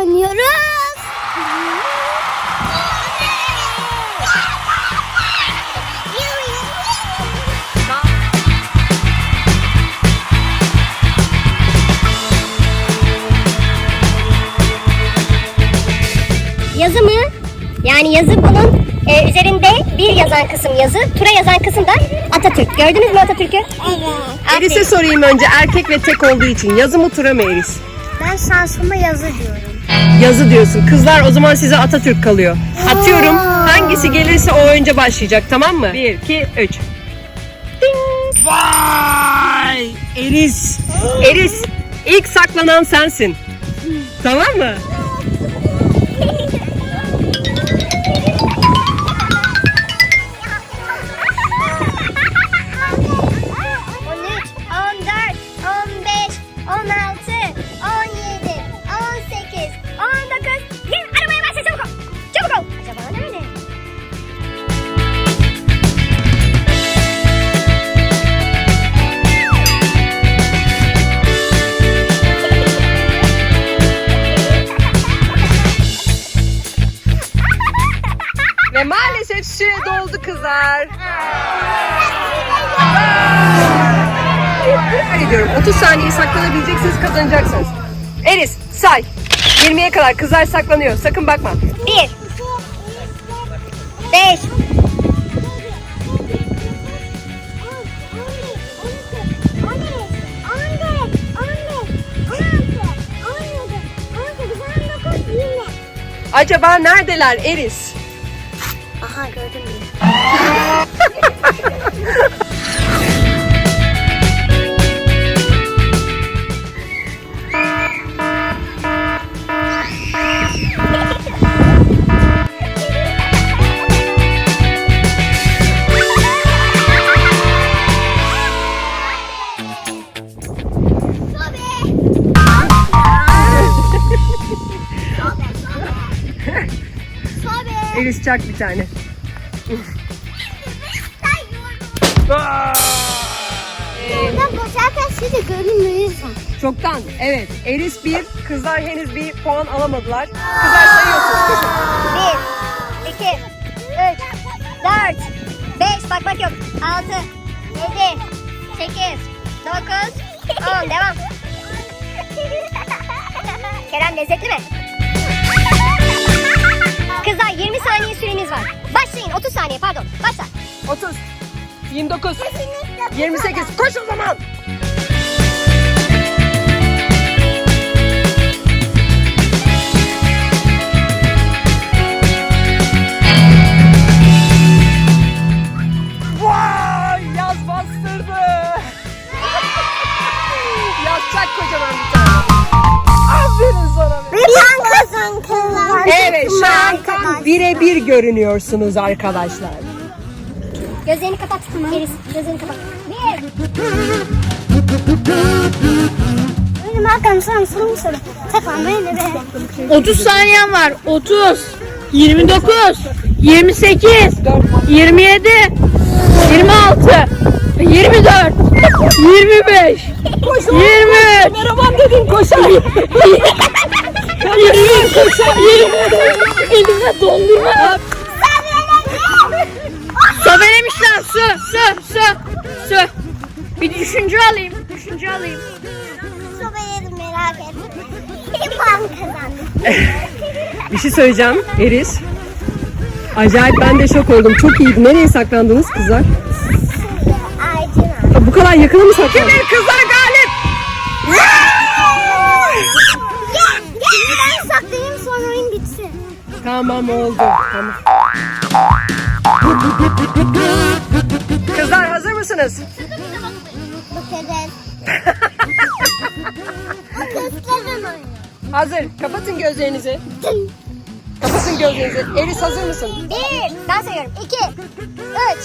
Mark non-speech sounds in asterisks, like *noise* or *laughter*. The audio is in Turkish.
oynuyoruz. Yazı mı? Yani yazı bunun e, üzerinde bir yazan kısım yazı, tura yazan kısım da Atatürk. Gördünüz mü Atatürk'ü? Evet. Eris'e sorayım önce erkek ve tek olduğu için yazı mı tura mı Eris? Ben Samsun'a yazı diyorum. Yazı diyorsun. Kızlar o zaman size Atatürk kalıyor. Atıyorum. Hangisi gelirse o önce başlayacak tamam mı? 1, 2, 3. Vay! Eris. Eris. ilk saklanan sensin. Tamam mı? Kızlar. Hadi diyorum 30 saniye saklanabileceksiniz kazanacaksınız. Eris say. 20'ye kadar kızlar saklanıyor. Sakın bakma. Bir, beş, Acaba neredeler Eris? Eris *laughs* çak bir tane. Ben koşarken sizi görünmüyor. Çoktan evet. Eris bir, kızlar henüz bir puan alamadılar. Kızlar sayıyorsunuz. Koşun. Bir, iki, üç, dört, beş, bak bak yok. Altı, yedi, sekiz, dokuz, on. Devam. *laughs* Kerem lezzetli mi? Saniye süreniz var. Başlayın 30 saniye pardon. Başla. 30, 29, 28. Koş o zaman. Birebir görünüyorsunuz arkadaşlar. Gözlerini kapat. Melis gözlerini kapat. Bir. Benim hakkım sana soru soru. Tamam böyle de. 30 saniyen var. 30, 29, 28, 27, 26, 24, 25, 23, Merhaban dedin koşar. *laughs* 23 koşar, 24, elime dondurma. Sobelemiş lan su, su, su, su. Bir düşünce alayım, düşünce alayım. Etme. Bir puan kazandım. Bir şey söyleyeceğim Eris. Acayip ben de şok oldum. Çok iyiydi. Nereye saklandınız kızlar? Bu kadar yakına mı saklandınız? kızlar Ben saklayayım sonra oyun bitsin. Tamam oldu. Tamam. Kızlar hazır mısınız? Bu kadar. Bu kızların oyunu. Hazır. Kapatın gözlerinizi. Kapatın gözlerinizi. Eris hazır mısın? Bir, ben sayıyorum. İki, üç,